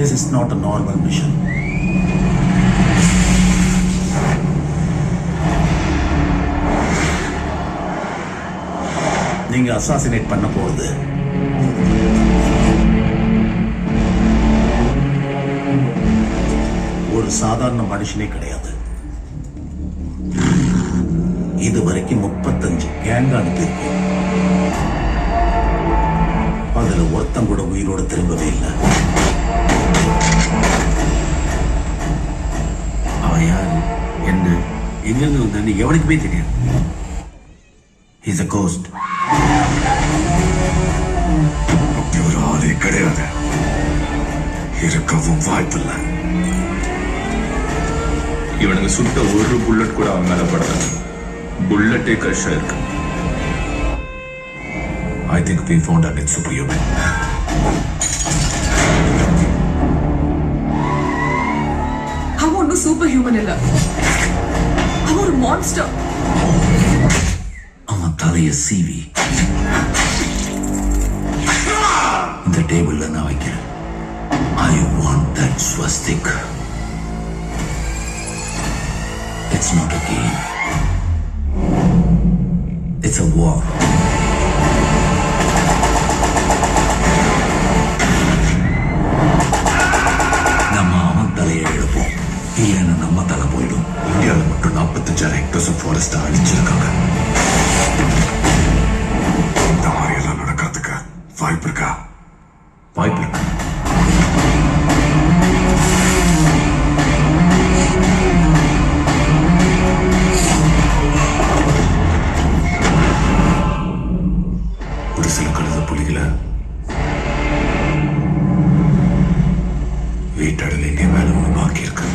Not a normal mission நீங்க assassinate பண்ண போறது. ஒரு சாதாரண மனுஷனே கிடையாது. இது வரைக்கும் முப்பத்தஞ்சு கேங் அனுப்பியிருக்கோம் அதுல ஒருத்தன் கூட உயிரோட திரும்பவே இல்லை. எங்கிருந்து வந்தான்னு எவனுக்குமே தெரியாது. இஸ் அ கோஸ்ட் அப்படி ஒரு ஆளே கிடையாது. இருக்கவும் வாய்ப்பில்லை. இவனுங்க சுட்ட ஒரு புல்லட் கூட அவன் மேல படல. புல்லட்டே கிரஷ் ஆயிருக்கு I think we found a it super human அவன் ஒன்றும் சூப்பர் ஹியூமன் இல்ல. மான்ஸ்டர் அவன் தலைய சீவி இந்த டேபிள்ல நான் வைக்கிறேன். I want that swastik it's not a game it's a war நம்ம அவன் தலையை எழுப்போம். இல்லைன்னு நம்ம தலை போயிடும். ஒரு நாற்பத்தஞ்சாயிரம் ஹெக்டர்ஸ் ஃபாரஸ்ட் அழிச்சிருக்காங்க. இந்த மாதிரி எல்லாம் நடக்கிறதுக்கு வாய்ப்பு இருக்கா? வாய்ப்பு இருக்கு? ஒரு சில கழுத புலிகளை வேட்டாட வேண்டிய வேலை ஒன்று பாக்கி இருக்கு